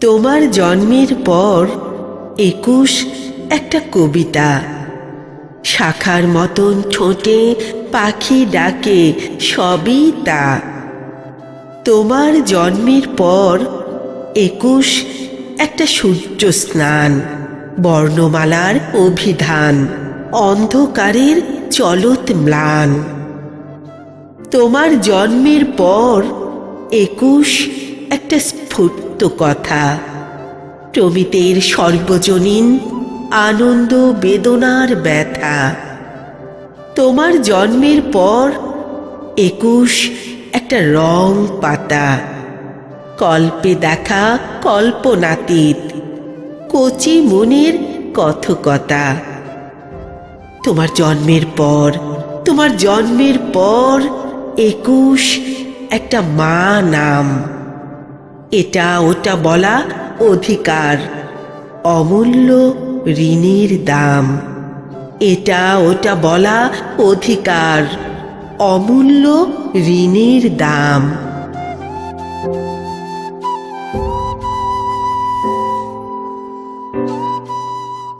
তোমার জন্মের পর একুশ একটা কবিতা। শাখার মতন ছোটে পাখি ডাকে সবই তা। তোমার জন্মের পর একুশ একটা সূর্য স্নান, বর্ণমালার অভিধান, অন্ধকারের চলত ম্লান। তোমার জন্মের পর একুশ একটা স্ফূর্ত কথা। প্রমিতের সর্বজনীন আনন্দ বেদনার ব্যথা। তোমার জন্মের পর একুশ একটা রং পাতা। কল্পে দেখা কল্পনাতীত, কচি মনের কথকতা। তোমার জন্মের পর, তোমার জন্মের পর একুশ একটা মা নাম। এটা ওটা বলা অধিকার। অমূল্য ঋণের দাম। এটা ওটা বলা অধিকার। অমূল্য ঋণের দাম।